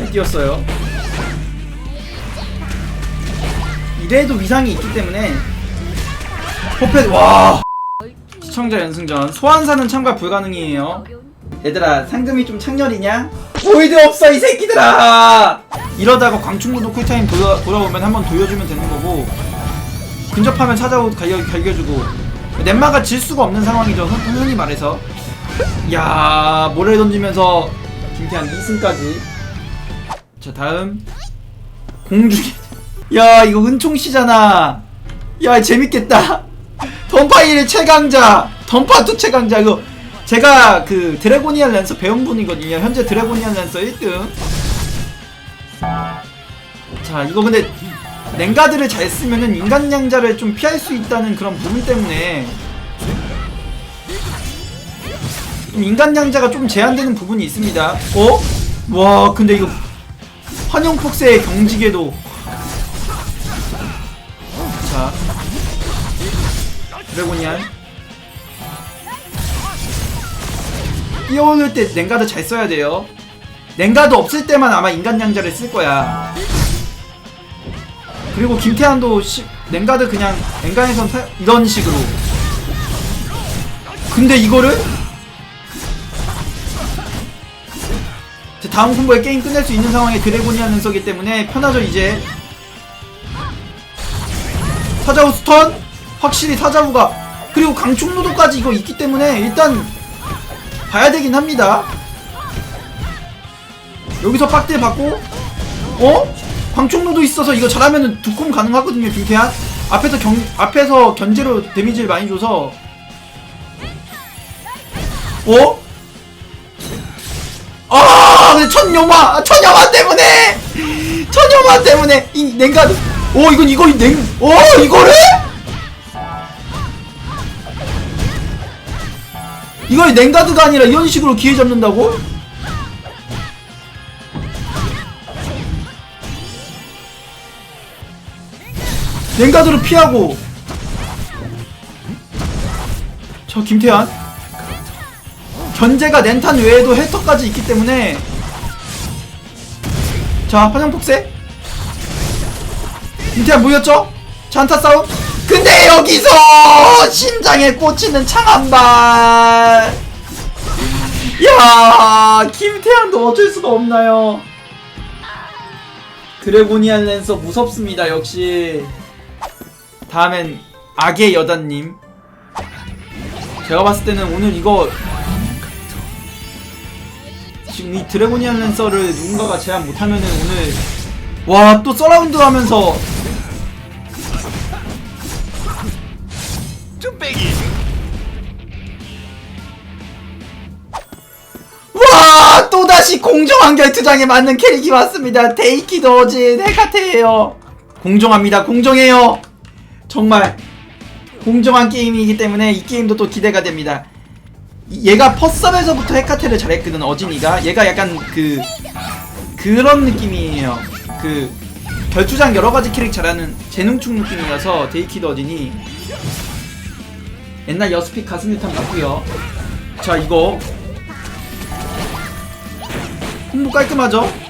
잘 뛰었어요. 이래도 위상이 있기 때문에 포펫 와 시청자 연승전 소환사는 참가 불가능이에요. 얘들아 상금이 좀 창렬이냐? 보이드 없어 이 새끼들아! 이러다가 광충구도 쿨타임 돌아, 돌아오면 한번 돌려주면 되는 거고 근접하면 찾아오 갈겨, 갈겨주고 넷마가 질 수가 없는 상황이죠 흔- 흔히 말해서 야 모래 던지면서 김태한 2승까지 자 다음. 공중에. 야 이거 은총씨잖아. 야 재밌겠다. 던파일의 최강자. 던파 2 최강자. 이거 제가 그 드래고니안 랜서 배운 분이거든요. 현재 드래고니안 랜서 1등. 자 이거 근데 냉가드를 잘 쓰면은 인간 양자를 좀 피할 수 있다는 그런 부분 때문에. 좀 인간 양자가 좀 제한되는 부분이 있습니다. 어? 와 근데 이거 환영 폭세의 경직에도. 자. 드래고니안. 뛰어오를 때 냉가드 잘 써야 돼요. 냉가드 없을 때만 아마 인간 양자를 쓸 거야. 그리고 김태환도 시, 냉가드 그냥 냉간에선 사, 이런 식으로. 근데 이거를 다음 콤보에 게임 끝낼 수 있는 상황에 드래곤이한 능서기 때문에 편하죠 이제. 사자우 스턴? 확실히 사자우가 그리고 강충노도까지 이거 있기 때문에 일단 봐야 되긴 합니다. 여기서 빡대 받고 어? 광충노도 있어서 이거 잘하면은 두 콤 가능하거든요 김태한 앞에서 경 앞에서 견제로 데미지를 많이 줘서. 어? 아 근데 천녀마 천녀마 때문에. 천녀마 때문에. 이 냉가드 오 이건 이거 냉오 이거를? 이걸 냉가드가 아니라 이런 식으로 기회 잡는다고? 냉가드로 피하고. 저 김태환. 견제가 렌탄 외에도 헬터까지 있기 때문에 자 환영폭세. 김태환 모였죠? 잔타 싸움? 근데 여기서 심장에 꽂히는 창한발. 야 김태환도 어쩔 수가 없나요? 드래고니안 랜서 무섭습니다 역시. 다음엔 악의 여단님. 제가 봤을 때는 오늘 이거 지금 이 드래고니안 랜서를 누군가가 제압 못하면은 오늘 와 또 서라운드 하면서 뚝배기. 와 또다시 공정한 결투장에 맞는 캐릭이 왔습니다. 데이키 더진 헤카테예요. 공정합니다. 공정해요. 정말 공정한 게임이기 때문에 이 게임도 또 기대가 됩니다. 이- 얘가 퍼썸에서부터 헤카테를 잘했거든 어진이가. 얘가 약간 그 그런 느낌이에요. 그 결투장 여러가지 캐릭 잘하는 재능충 느낌이어서 데이키 더진이 옛날 여스픽 가슴유탄 맞고요. 자 이거. 홍보 깔끔하죠?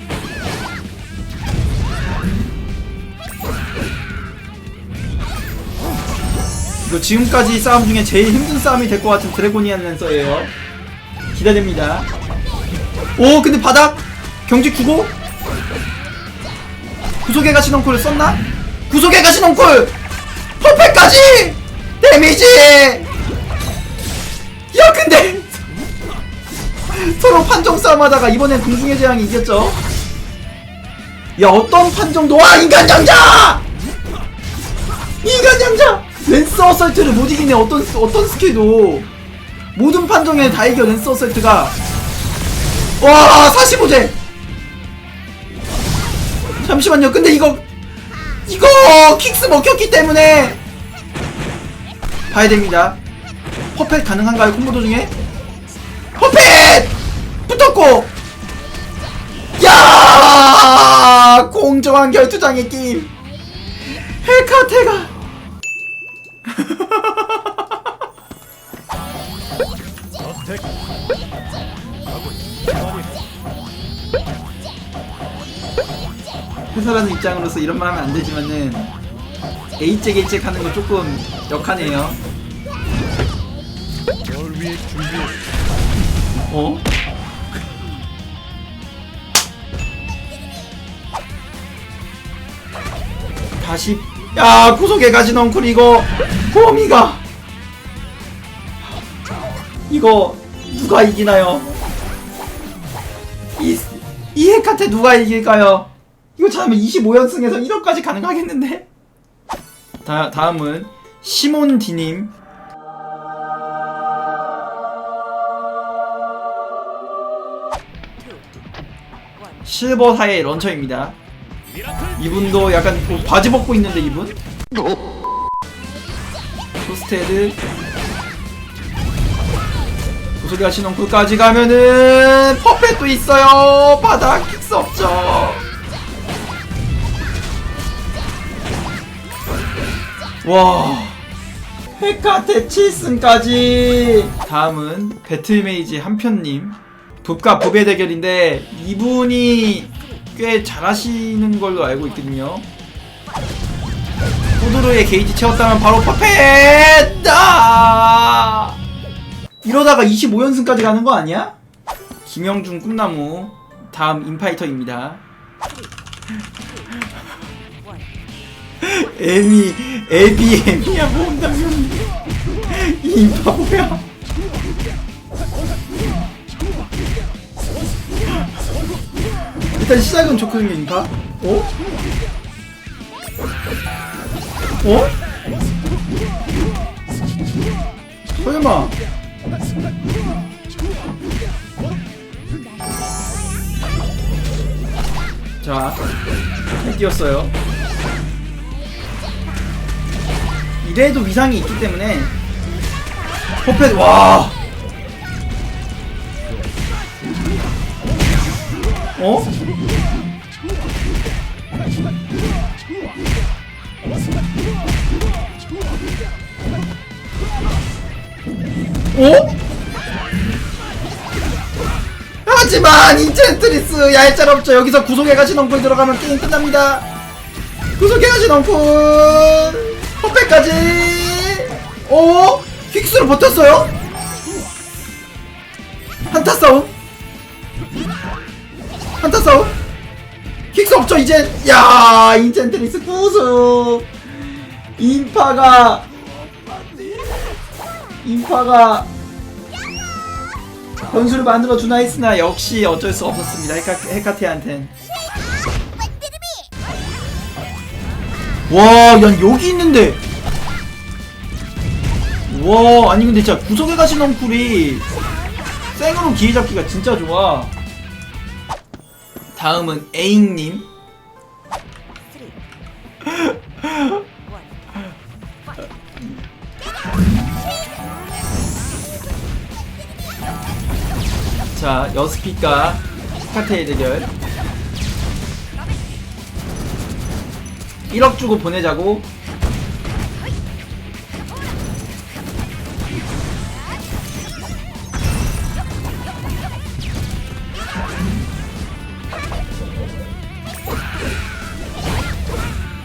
지금까지 싸움 중에 제일 힘든 싸움이 될 것 같은 드래고니안 랜서예요. 기대됩니다. 오, 근데 바닥 경직 주고 구속의 가시 넝쿨을 썼나? 구속의 가시 넝쿨 퍼펙까지 데미지. 야, 근데 서로 판정 싸움 하다가 이번엔 궁중의 재앙이 이겼죠. 야 어떤 판정도 와 인간 장자! 인간 장자! 랜스 어설트를 못 이기네 어떤 어떤 스킬도 모든 판정에 다 이겨 랜스 어설트가 와 45제 잠시만요 근데 이거 이거 킥스 먹혔기 때문에 봐야 됩니다 퍼펙 가능한가요 콤보 도중에 퍼펫! 붙었고! 야! 공정한 결투장의 게임! 헬카테가! 회사라는 입장으로서 이런 말 하면 안 되지만은 A잭 A잭 하는 거 조금 역하네요. 어? 다시 야 구속에 가진 엉쿨 이거 범이가 이거 누가 이기나요? 이, 이 핵한테 누가 이길까요? 이거 잘하면 25연승에서 1억까지 가능하겠는데? 다, 다음은 시몬디님 실버 사의 런처입니다. 이분도 약간 뭐 바지 벗고 있는데 이분? 토스테드 구석이 하신 엉쿨까지 가면은 퍼펫도 있어요. 바닥 킥스 없죠. 와. 헤카테 7승까지. 다음은 배틀메이지 한편님. 붓과 붓의 대결인데 이분이 꽤 잘하시는 걸로 알고 있거든요 후드르의 게이지 채웠다면 바로 퍼펫! 아! 이러다가 25연승까지 가는 거 아니야? 김영준 꿈나무 다음 인파이터입니다 에미 에비 에미야 이 인파 뭐야 일단 시작은 좋거든요 인파 어? 어? 설마 자, 잘 뛰었어요. 이래도 위상이 있기 때문에 퍼펫 와. 어? 어? 하지만 인젠트리스 얄짤없죠. 여기서 구속에 가신 엉쿨 들어가면 게임 끝납니다. 구속에 가신 엉쿨 퍼펙까지! 오 퀵스로 버텼어요? 한타 싸움? 한타 싸움? 퀵스 없죠 이젠? 야 인젠트리스 구속! 인파가 인파가 변수를 만들어 주나 했으나 역시 어쩔 수 없었습니다. 헤카, 헤카테한텐. 와, 야 여기 있는데. 와, 아니 근데 진짜 구석에 가신 엉쿨이 생으로 기회 잡기가 진짜 좋아. 다음은 에잉님. 자, 여스피과 스카테의 대결. 1억 주고 보내자고.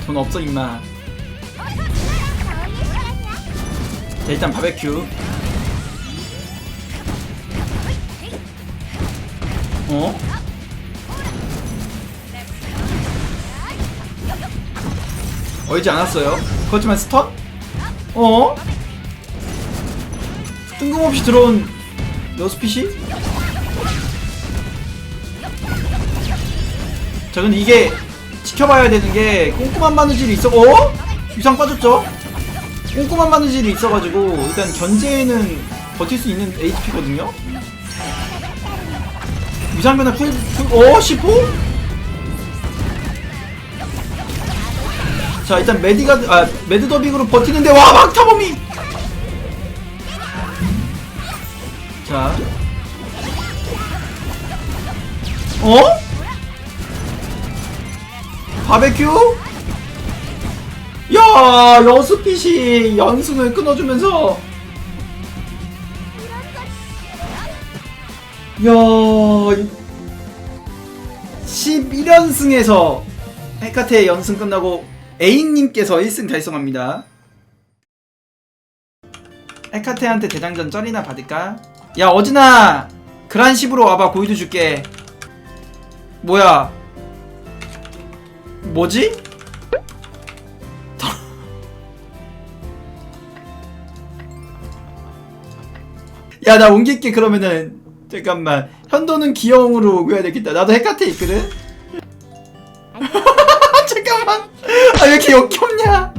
돈 없어 임마. 자, 일단 바베큐. 어? 얼지 않았어요. 그렇지만 스턴? 어? 뜬금없이 들어온 너스핏이? 자 근데 이게 지켜봐야 되는 게 꼼꼼한 바느질이 있어 어? 유상 빠졌죠? 꼼꼼한 바느질이 있어가지고 일단 견제에는 버틸 수 있는 HP거든요? 위상변화 풀, 풀, 어? 10호? 자, 일단 메디가드, 아, 매드더빅으로 버티는데, 와, 막타범이! 자. 어? 바베큐? 야, 여스핏이 연승을 끊어주면서 야 11연승에서 헤카테 연승 끝나고 A님께서 1승 달성합니다. 헤카테한테 대장전 쩔이나 받을까? 야 어진아 그란십으로 와봐 고이도 줄게. 뭐야? 뭐지? 야 나 옮길게 그러면은 잠깐만. 현도는 기영으로 오고야 되겠다. 나도 헤카테 있거든. 잠깐만. 아 왜 이렇게 역겹냐